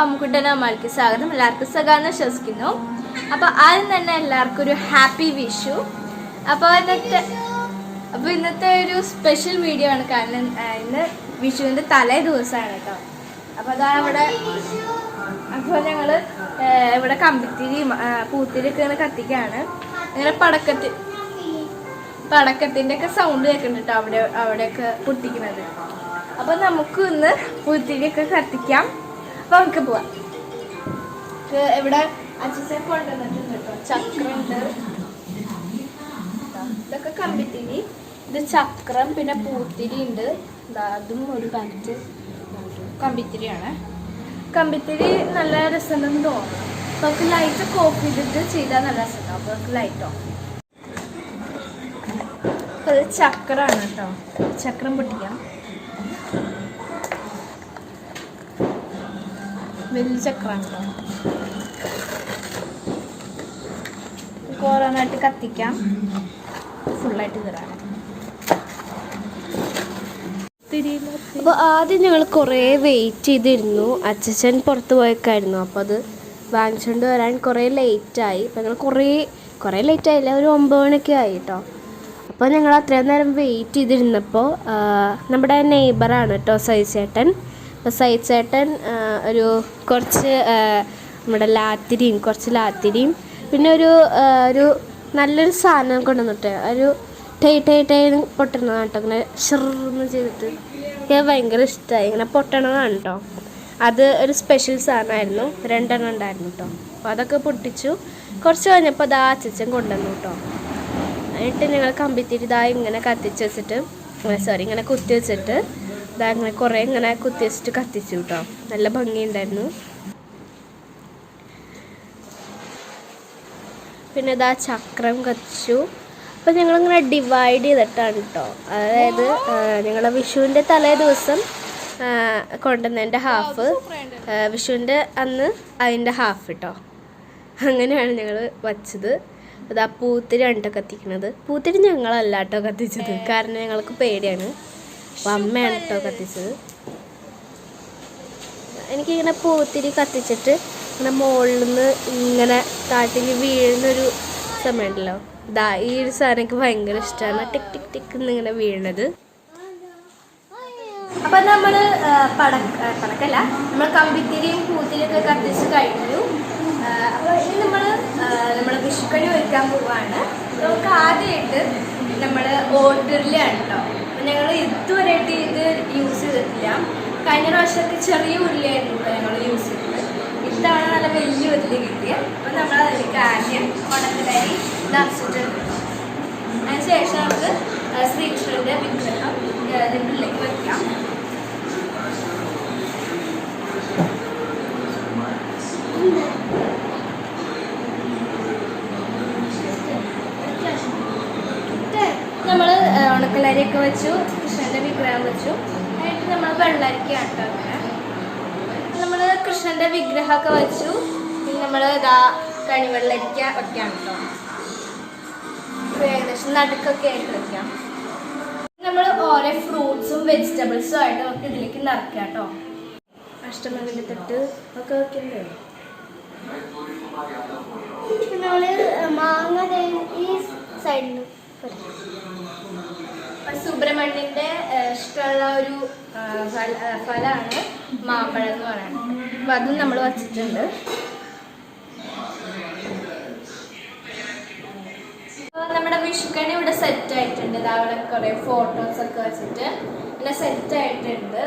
അമ്മുക്കുട്ടന്റെ അമ്മയ്ക്ക് സ്വാഗതം. എല്ലാവർക്കും സ്വാഗതം വിശ്വസിക്കുന്നു. അപ്പോൾ ആദ്യം തന്നെ എല്ലാവർക്കും ഒരു ഹാപ്പി വിഷു. അപ്പോൾ ഇന്നത്തെ അപ്പോൾ ഇന്നത്തെ ഒരു സ്പെഷ്യൽ വീഡിയോ ആണ്. കാരണം ഇന്ന് വിഷുവിന്റെ തലേ ദിവസമാണ് കേട്ടോ. അപ്പോൾ അതാണ് ഇവിടെ അപ്പോൾ ഞങ്ങൾ ഇവിടെ കമ്പിത്തിരി പൂത്തിരി ഒക്കെ ഇങ്ങനെ കത്തിക്കാണ്. ഇങ്ങനെ പടക്കത്തി പടക്കത്തിന്റെ ഒക്കെ സൗണ്ട് കേൾക്കുന്നുണ്ട് അവിടെ അവിടെയൊക്കെ പൊട്ടിക്കുന്നത്. അപ്പൊ നമുക്ക് ഇന്ന് പൂത്തിരിയൊക്കെ കത്തിക്കാം. അപ്പൊ നമുക്ക് പോവാം ഇവിടെ അച്ഛൻ കൊണ്ടുവന്നിട്ടുണ്ട് കേട്ടോ. ചക്രമുണ്ട്. ഇതൊക്കെ കമ്പിത്തിരി ഇത് ചക്രം പിന്നെ പൂത്തിരി ഉണ്ട്. അതും ഒരു കണ്ടിട്ട് കമ്പിത്തിരിയാണ്. കമ്പിത്തിരി നല്ല രസമുണ്ടെന്ന് തോന്നുന്നു. അപ്പൊ ലൈറ്റ് ഓഫ് ചെയ്തിട്ട് ചെയ്താൽ നല്ല രസമുണ്ടാവും അപ്പൊ ലൈറ്റോ ലൈറ്റ് അപ്പൊ ചക്രമാണ് കേട്ടോ. ചക്രം പൊട്ടിക്കാം. വലിയ ചക്രമാണ് കത്തിക്കാം. ഫുള്ളായിട്ട് കയറാം. അപ്പോൾ ആദ്യം ഞങ്ങൾ കുറേ വെയിറ്റ് ചെയ്തിരുന്നു. അച്ഛൻ പുറത്ത് പോയേക്കായിരുന്നു. അപ്പോൾ അത് വാങ്ങിച്ചുകൊണ്ട് വരാൻ കുറേ ലേറ്റായി അപ്പോൾ ഞങ്ങൾ കുറേ കുറേ ലേറ്റ് ആയില്ല. ഒരു ഒമ്പത് മണിയൊക്കെ ആയി കേട്ടോ അപ്പോൾ ഞങ്ങൾ അത്രയും നേരം വെയിറ്റ് ചെയ്തിരുന്നപ്പോൾ നമ്മുടെ നെയ്ബറാണ് കേട്ടോ സൈസേട്ടൻ. സൈസേട്ടൻ ഒരു കുറച്ച് നമ്മുടെ ലാത്തിരിയും കുറച്ച് ലാത്തിരിയും പിന്നെ ഒരു ഒരു നല്ലൊരു സാധനം കൊണ്ടുവന്നിട്ട് ഒരു ടൈ ടൈ ടൈ പൊട്ടുന്നതാണ് കേട്ടോ. ഇങ്ങനെ ഷെർന്ന് ചെയ്തിട്ട് എനിക്ക് ഭയങ്കര ഇഷ്ടമായി ഇങ്ങനെ പൊട്ടണതാണ് കേട്ടോ. അത് ഒരു സ്പെഷ്യൽ സാധനമായിരുന്നു. രണ്ടെണ്ണം ഉണ്ടായിരുന്നു കേട്ടോ. അപ്പോൾ അതൊക്കെ പൊട്ടിച്ചു. കുറച്ച് കഴിഞ്ഞപ്പോൾ അതാ അച്ഛൻ കൊണ്ടുവന്നു കേട്ടോ. എന്നിട്ട് ഞങ്ങൾ കമ്പിത്തിരി ദാ ഇങ്ങനെ കത്തിച്ച് വെച്ചിട്ട് സോറി ഇങ്ങനെ കുത്തി വെച്ചിട്ട് ഇതാ അങ്ങനെ കുറേ ഇങ്ങനെ കുത്തി വെച്ചിട്ട് കത്തിച്ചു കേട്ടോ നല്ല ഭംഗിയുണ്ടായിരുന്നു. പിന്നെ ഇതാ ചക്രം കത്തിച്ചു. അപ്പം ഞങ്ങളിങ്ങനെ ഡിവൈഡ് ചെയ്തിട്ടാണ് കേട്ടോ അതായത് ഞങ്ങളെ വിഷുവിന്റെ തലേ ദിവസം കൊണ്ടുവന്നതിന്റെ ഹാഫ് വിഷുവിന്റെ അന്ന് അതിന്റെ ഹാഫ് കേട്ടോ അങ്ങനെയാണ് ഞങ്ങൾ വച്ചത്. അത് പൂത്തിരി കണ്ടോ കത്തിക്കണത്. പൂത്തിരി ഞങ്ങളല്ല കേട്ടോ കത്തിച്ചത്. കാരണം ഞങ്ങൾക്ക് പേടിയാണ്. അപ്പം അമ്മയാണ് കേട്ടോ കത്തിച്ചത്. എനിക്കിങ്ങനെ പൂത്തിരി കത്തിച്ചിട്ട് ഇങ്ങനെ മുകളിൽ നിന്ന് ഇങ്ങനെ താട്ടിൽ വീഴുന്നൊരു സമയമുണ്ടല്ലോ ദാ ഈ ഒരു സാധനം എനിക്ക് ഭയങ്കര ഇഷ്ടമാണ് ടിക് ടിക് ടിക് എന്നിങ്ങനെ വീഴുന്നത്. അപ്പൊ നമ്മൾ പടക്ക പടക്കല്ല നമ്മൾ കമ്പിത്തിരിയും പൂത്തിരിയും ഒക്കെ കത്തിച്ച് കഴിഞ്ഞു. ആ, അപ്പൊ ഇനി നമ്മൾ നമ്മൾ വിഷുക്കണി ഒരുക്കാൻ പോവാണ്. നമുക്ക് ആദ്യമായിട്ട് നമ്മൾ ഓട്ടറിലാണ് കേട്ടോ. ഞങ്ങൾ ഇതുവരെയായിട്ട് ഇത് യൂസ് ചെയ്തിട്ടില്ല. കഴിഞ്ഞ പ്രാവശ്യത്തെ ചെറിയ ഉരുളിയായിരുന്നു ഞങ്ങൾ യൂസ് ചെയ്തത്. ഇത്തവണ നല്ല വലിയ ഉരുളി കിട്ടിയത് അപ്പം നമ്മൾ അതിലേക്ക് ആദ്യം ഉണക്കലരി നിറച്ചിട്ടുണ്ട് അതിനുശേഷം നമുക്ക് ശ്രീകൃഷ്ണന്റെ വിഗ്രഹം ഉള്ളിലേക്ക് വെക്കാം നമ്മൾ ഉണക്കലരിയൊക്കെ വെച്ചു കൃഷ്ണന്റെ വിഗ്രഹം വെച്ചു. എന്നിട്ട് നമ്മൾ വെള്ളരിക്കാണ് കേട്ടോ നമ്മൾ കൃഷ്ണന്റെ വിഗ്രഹമൊക്കെ വെച്ചു. പിന്നെ നമ്മൾ ഇതാ കണിവെള്ളരിക്ക ആണ് കേട്ടോ ഏകദേശം നടുക്കൊക്കെ ആയിട്ട് വെക്കാം. നമ്മൾ ഓരോ ഫ്രൂട്ട്സും വെജിറ്റബിൾസും ആയിട്ട് നമുക്ക് ഇതിലേക്ക് നിറയ്ക്കാം കേട്ടോ അഷ്ടമംഗലി തൊട്ട് ഒക്കെ വെക്കണ്ടേ? നമ്മൾ മാങ്ങ ഈ സൈഡിൽ സുബ്രഹ്മണ്യന്റെ ഇഷ്ടമുള്ള ഒരു ഫലമാണ് മാമ്പഴം എന്ന് പറയുന്നത്. അപ്പൊ അതും നമ്മൾ വച്ചിട്ടുണ്ട്. നമ്മുടെ വിഷുക്കണി ഇവിടെ സെറ്റ് ആയിട്ടുണ്ട്. അവിടെ കുറെ ഫോട്ടോസ് ഒക്കെ വെച്ചിട്ട്. നല്ല സെറ്റ് ആയിട്ടുണ്ട്.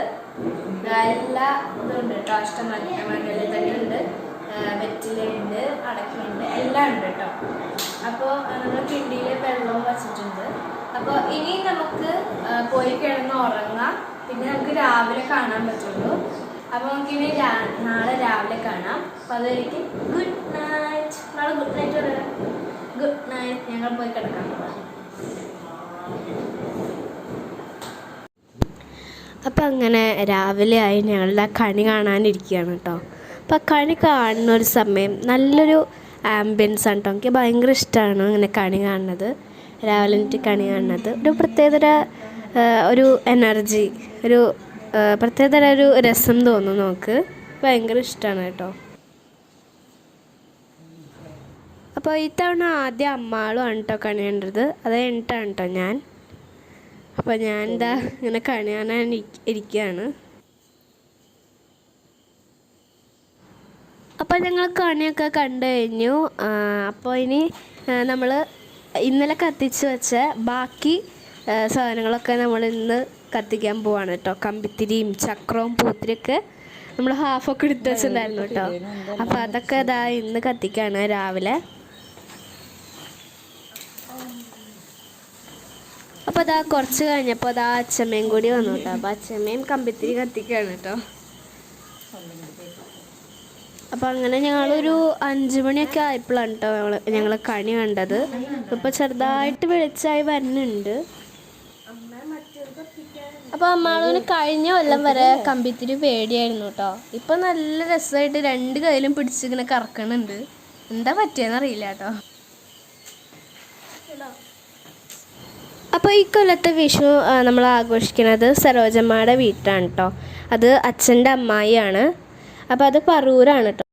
എല്ലാ ഇതും ഉണ്ട് കേട്ടോ അഷ്ടമംഗല തന്നെ ഉണ്ട്. വെറ്റിലുണ്ട് അടക്കുണ്ട് എല്ലാം ഉണ്ട് കേട്ടോ. അപ്പോൾ നമ്മൾ കിണ്ടിയിൽ വെള്ളവും വെച്ചിട്ടുണ്ട്. അപ്പോൾ ഇനി നമുക്ക് പോയി കിടന്ന് ഉറങ്ങാം. പിന്നെ നമുക്ക് രാവിലെ കാണാൻ പറ്റുള്ളൂ. അപ്പോൾ നമുക്ക് ഇനി നാളെ രാവിലെ കാണാം. അപ്പോൾ അതായിരിക്കും ഗുഡ് നൈറ്റ് നാളെ ഗുഡ് നൈറ്റ് പറയാം ഗുഡ് നൈറ്റ് ഞങ്ങൾ പോയി കിടക്കാൻ പോകാം അപ്പം അങ്ങനെ രാവിലെ ആയി ഞങ്ങളുടെ കണി കാണാനിരിക്കുകയാണ് കേട്ടോ. അപ്പം കണി കാണുന്ന ഒരു സമയം നല്ലൊരു ആംബിയൻസ് ആണ് കേട്ടോ. എനിക്ക് ഭയങ്കര ഇഷ്ടമാണ് ഇങ്ങനെ കണി കാണുന്നത്. രാവിലെ എനിക്ക് കണി കാണുന്നത്. ഒരു പ്രത്യേകതര ഒരു എനർജി ഒരു പ്രത്യേകതര ഒരു രസം തോന്നുന്നു നമുക്ക്. ഭയങ്കര ഇഷ്ടമാണ് കേട്ടോ. അപ്പോൾ ഇത്തവണ ആദ്യം അമ്മാളുമാണ് കേട്ടോ കണി കണ്ടത്. അത് കഴിഞ്ഞിട്ടാണ് കേട്ടോ ഞാൻ. അപ്പോൾ ഞാൻ എന്താ ഇങ്ങനെ കണി കാണാൻ ഇരിക്കുകയാണ് അപ്പോൾ ഞങ്ങൾ കണിയൊക്കെ കണ്ടു കഴിഞ്ഞു. അപ്പോൾ ഇനി നമ്മൾ ഇന്നലെ കത്തിച്ച് വെച്ച ബാക്കി സാധനങ്ങളൊക്കെ നമ്മൾ ഇന്ന് കത്തിക്കാൻ പോവാണ് കേട്ടോ കമ്പിത്തിരിയും ചക്രവും പൂത്തിരിയൊക്കെ നമ്മൾ ഹാഫൊക്കെ എടുത്ത് വെച്ചിട്ടുണ്ടായിരുന്നു കേട്ടോ അപ്പോൾ അതൊക്കെ ഇതാ ഇന്ന് കത്തിക്കാണ് രാവിലെ. അപ്പോൾ അതാ കുറച്ച് കഴിഞ്ഞപ്പോൾ അതാ അച്ഛമ്മയും കൂടി വന്നു കേട്ടോ അപ്പോൾ അച്ഛമ്മയും കമ്പിത്തിരി കത്തിക്കാണ് കേട്ടോ അപ്പോൾ അങ്ങനെ ഞങ്ങളൊരു അഞ്ച് മണിയൊക്കെ ആയപ്പോഴാണ് കേട്ടോ ഞങ്ങൾ ഞങ്ങൾ കണി കണ്ടത്. ഇപ്പോൾ ചെറുതായിട്ട് വെളിച്ചായി വരുന്നുണ്ട്. അപ്പോൾ അമ്മാളൂന് കഴിഞ്ഞ കൊല്ലം വരെ കമ്പിത്തിരി പേടിയായിരുന്നു കേട്ടോ ഇപ്പൊ നല്ല രസമായിട്ട് രണ്ട് കയ്യിലും പിടിച്ചിങ്ങനെ കറക്കണുണ്ട്. എന്താ പറ്റിയെന്ന് അറിയില്ല കേട്ടോ അപ്പോൾ ഈ കൊല്ലത്തെ വിഷു നമ്മൾ ആഘോഷിക്കുന്നത് സരോജമ്മയുടെ വീട്ടാണ് കേട്ടോ അത് അച്ഛന്റെ അമ്മായിയാണ്. അപ്പോൾ അത് പറൂരാണ് കേട്ടോ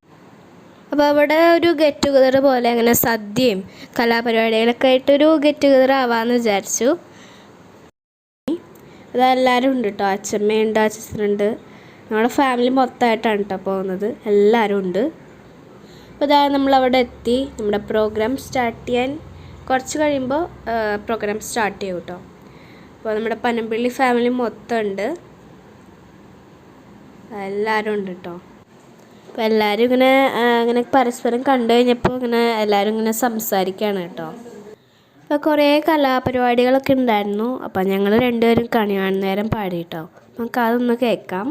അപ്പോൾ അവിടെ ഒരു ഗെറ്റ് ടുഗദർ പോലെ അങ്ങനെ സദ്യയും കലാപരിപാടികളൊക്കെ ആയിട്ടൊരു ഗെറ്റ് ടുഗദർ ആവാമെന്ന് വിചാരിച്ചു. അതെല്ലാവരും ഉണ്ട് കേട്ടോ അച്ഛമ്മയുണ്ട് അച്ഛനുണ്ട് നമ്മുടെ ഫാമിലി മൊത്തമായിട്ടാണ് കേട്ടോ പോകുന്നത്. എല്ലാവരും ഉണ്ട്. അപ്പോൾ ഇതാ നമ്മളവിടെ എത്തി. നമ്മുടെ പ്രോഗ്രാം സ്റ്റാർട്ട് ചെയ്യാൻ കുറച്ച് കഴിയുമ്പോൾ പ്രോഗ്രാം സ്റ്റാർട്ട് ചെയ്യും കേട്ടോ അപ്പോൾ നമ്മുടെ പനമ്പിള്ളി ഫാമിലി മൊത്തം ഉണ്ട്. എല്ലാവരും ഉണ്ട് കേട്ടോ അപ്പോൾ എല്ലാവരും ഇങ്ങനെ അങ്ങനെ പരസ്പരം കണ്ടു കഴിഞ്ഞപ്പോൾ ഇങ്ങനെ എല്ലാവരും ഇങ്ങനെ സംസാരിക്കുകയാണ് കേട്ടോ. അപ്പോൾ കുറേ കലാപരിപാടികളൊക്കെ ഉണ്ടായിരുന്നു. അപ്പോൾ ഞങ്ങൾ രണ്ടുപേരും കണി കാണുന്ന നേരം പാടി കേട്ടോ. നമുക്ക് അതൊന്ന് കേൾക്കാം.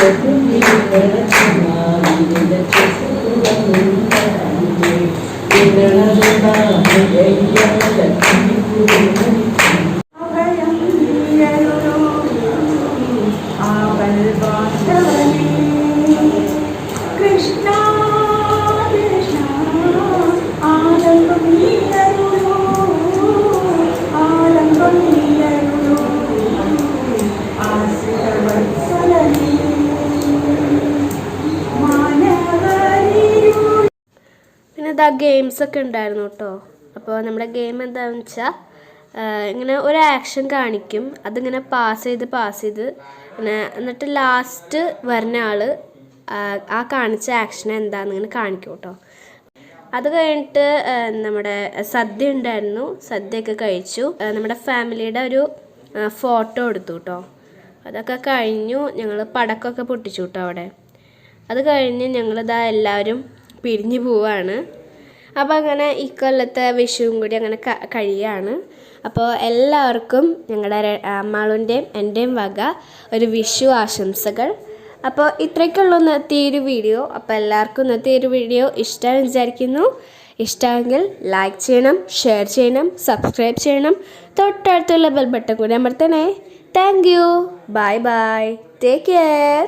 Thank you. പിന്നെ ഇതാ ഗെയിംസ് ഒക്കെ ഉണ്ടായിരുന്നു കേട്ടോ അപ്പോൾ നമ്മുടെ ഗെയിം എന്താണെന്ന് വെച്ചാൽ ഇങ്ങനെ ഒരു ആക്ഷൻ കാണിക്കും. അതിങ്ങനെ പാസ് ചെയ്ത് പാസ് ചെയ്ത്. പിന്നെ എന്നിട്ട് ലാസ്റ്റ് വരുന്ന ആൾ ആ കാണിച്ച ആക്ഷൻ എന്താണെന്ന് ഇങ്ങനെ കാണിക്കും കേട്ടോ അത് കഴിഞ്ഞിട്ട് നമ്മുടെ സദ്യ ഉണ്ടായിരുന്നു. സദ്യയൊക്കെ കഴിച്ചു. നമ്മുടെ ഫാമിലിയുടെ ഒരു ഫോട്ടോ എടുത്തു കേട്ടോ അതൊക്കെ കഴിഞ്ഞു ഞങ്ങൾ പടക്കമൊക്കെ പൊട്ടിച്ചു കേട്ടോ അവിടെ. അത് കഴിഞ്ഞ് ഞങ്ങളിതാ എല്ലാവരും പിരിഞ്ഞു പോവാണ്. അപ്പോൾ അങ്ങനെ ഇക്കൊല്ലത്തെ കൊല്ലത്തെ വിഷുവും കൂടി അങ്ങനെ കഴിയാണ്. അപ്പോൾ എല്ലാവർക്കും ഞങ്ങളുടെ അമ്മാളുന്റെയും എന്റെയും വക ഒരു വിഷു ആശംസകൾ. അപ്പോൾ ഇത്രയ്ക്കുള്ളൂ ഇന്നത്തെ ഒരു വീഡിയോ. അപ്പോൾ എല്ലാവർക്കും ഇന്നത്തെ ഒരു വീഡിയോ ഇഷ്ടമെന്ന് വിചാരിക്കുന്നു. ഇഷ്ടമെങ്കിൽ ലൈക്ക് ചെയ്യണം ഷെയർ ചെയ്യണം സബ്സ്ക്രൈബ് ചെയ്യണം. തൊട്ടടുത്തുള്ള ബെൽ ബട്ടൺ കൂടി അമർത്തണേ. Thank you bye bye take care